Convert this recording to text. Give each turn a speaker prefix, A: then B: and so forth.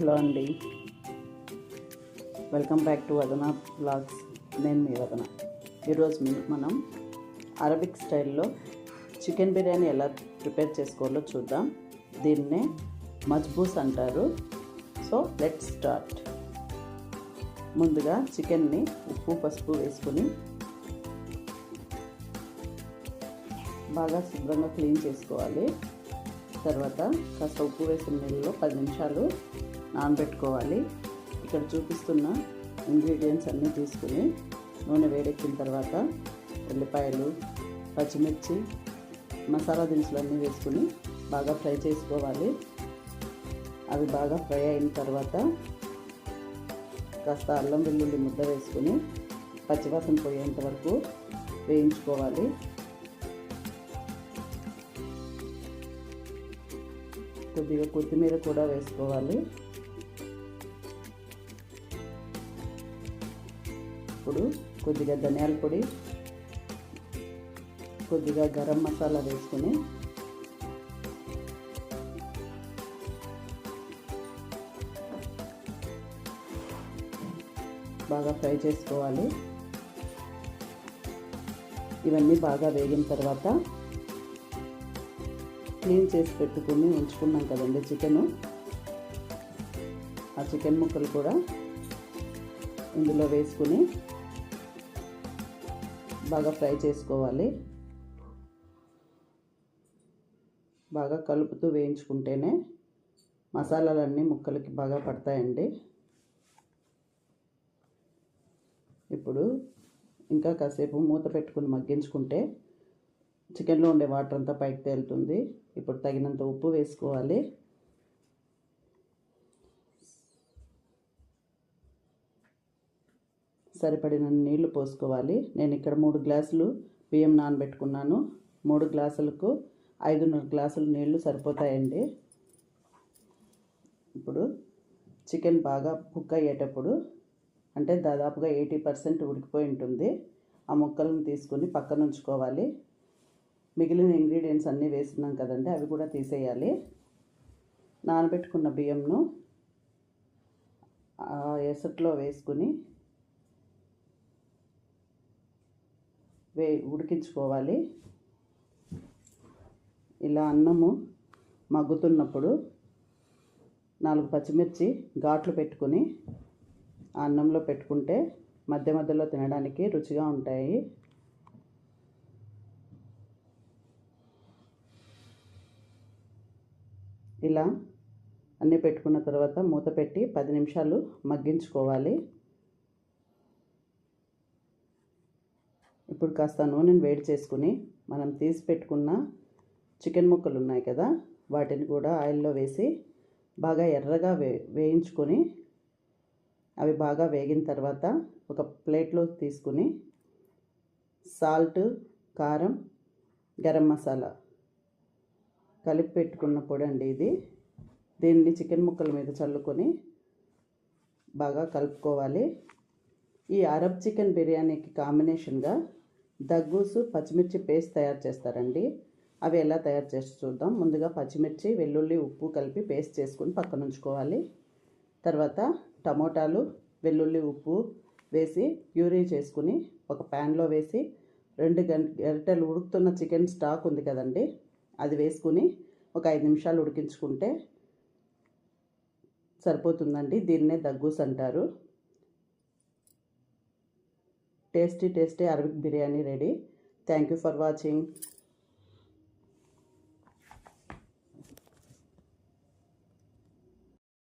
A: Hello అండి welcome back to Vadana blogs నేను మీ వదన ఈరోజు మనం అరబిక్ స్టైల్లో చికెన్ బిర్యానీ ఎలా ప్రిపేర్ చేసుకోవాలో చూద్దాం దీన్నే మజ్బూస్ అంటారు సో లెట్ స్టార్ట్ ముందుగా చికెన్ని ఉప్పు పసుపు వేసుకుని బాగా శుభ్రంగా క్లీన్ చేసుకోవాలి తర్వాత కాస్త ఉప్పు వేసిన నీళ్ళలో పది నిమిషాలు నానబెట్టుకోవాలి ఇక్కడ చూపిస్తున్న ఇంగ్రీడియంట్స్ అన్నీ తీసుకుని నూనె వేడెక్కిన తర్వాత ఉల్లిపాయలు పచ్చిమిర్చి మసాలా దినుసులు అన్నీ వేసుకుని బాగా ఫ్రై చేసుకోవాలి అవి బాగా ఫ్రై అయిన తర్వాత కాస్త అల్లం వెల్లుల్లి ముద్ద వేసుకుని పచ్చివాసన పోయేంత వరకు వేయించుకోవాలి కొద్దిగా కొత్తిమీర కూడా వేసుకోవాలి ఇప్పుడు కొద్దిగా ధనియాల పొడి కొద్దిగా గరం మసాలా వేసుకుని బాగా ఫ్రై చేసుకోవాలి ఇవన్నీ బాగా వేగిన తర్వాత క్లీన్ చేసి పెట్టుకుని ఉంచుకున్నాం కదండి చికెను ఆ చికెన్ ముక్కలు కూడా ఇందులో వేసుకుని బాగా ఫ్రై చేసుకోవాలి బాగా కలుపుతూ వేయించుకుంటేనే మసాలాలన్నీ ముక్కలకి బాగా పడతాయండి ఇప్పుడు ఇంకా కాసేపు మూత పెట్టుకుని మగ్గించుకుంటే చికెన్లో ఉండే వాటర్ అంతా పైకి తేలుతుంది ఇప్పుడు తగినంత ఉప్పు వేసుకోవాలి సరిపడిన నీళ్లు పోసుకోవాలి నేను ఇక్కడ మూడు గ్లాసులు బియ్యం నానబెట్టుకున్నాను మూడు గ్లాసులకు ఐదున్నర గ్లాసులు నీళ్లు సరిపోతాయండి ఇప్పుడు చికెన్ బాగా కుక్ అయ్యేటప్పుడు అంటే దాదాపుగా ఎయిటీ పర్సెంట్ ఉడికిపోయి ఉంటుంది ఆ ముక్కలను తీసుకుని పక్కన ఉంచుకోవాలి మిగిలిన ఇంగ్రీడియంట్స్ అన్నీ వేస్తున్నాం కదండి అవి కూడా తీసేయాలి నానబెట్టుకున్న బియ్యంను ఎసట్లో వేసుకుని వే ఉడికించుకోవాలి ఇలా అన్నము మగ్గుతున్నప్పుడు నాలుగు పచ్చిమిర్చి ఘాట్లు పెట్టుకుని ఆ అన్నంలో పెట్టుకుంటే మధ్య మధ్యలో తినడానికి రుచిగా ఉంటాయి ఇలా అన్నీ పెట్టుకున్న తర్వాత మూత పెట్టి పది నిమిషాలు మగ్గించుకోవాలి ఇప్పుడు కాస్త నూనెను వేడి చేసుకుని మనం తీసి పెట్టుకున్న చికెన్ ముక్కలు ఉన్నాయి కదా వాటిని కూడా ఆయిల్లో వేసి బాగా ఎర్రగా వే వేయించుకొని అవి బాగా వేగిన తర్వాత ఒక ప్లేట్లో తీసుకుని సాల్ట్ కారం గరం మసాలా కలిపి పెట్టుకున్న పొడి అండి ఇది దీన్ని చికెన్ ముక్కల మీద చల్లుకొని బాగా కలుపుకోవాలి ఈ అరబ్ చికెన్ బిర్యానీకి కాంబినేషన్గా దగ్గూసు పచ్చిమిర్చి పేస్ట్ తయారు చేస్తారండి అవి ఎలా తయారు చేసి చూద్దాం ముందుగా పచ్చిమిర్చి వెల్లుల్లి ఉప్పు కలిపి పేస్ట్ చేసుకుని పక్కన ఉంచుకోవాలి తర్వాత టమోటాలు వెల్లుల్లి ఉప్పు వేసి ప్యూరీ చేసుకుని ఒక ప్యాన్లో వేసి రెండు గంట గరిటెలు ఉడుకుతున్న చికెన్ స్టాక్ ఉంది కదండి అది వేసుకుని ఒక ఐదు నిమిషాలు ఉడికించుకుంటే సరిపోతుందండి దీన్నే దగ్గూస్ అంటారు Tasty Arabic biryani ready. Thank you for watching.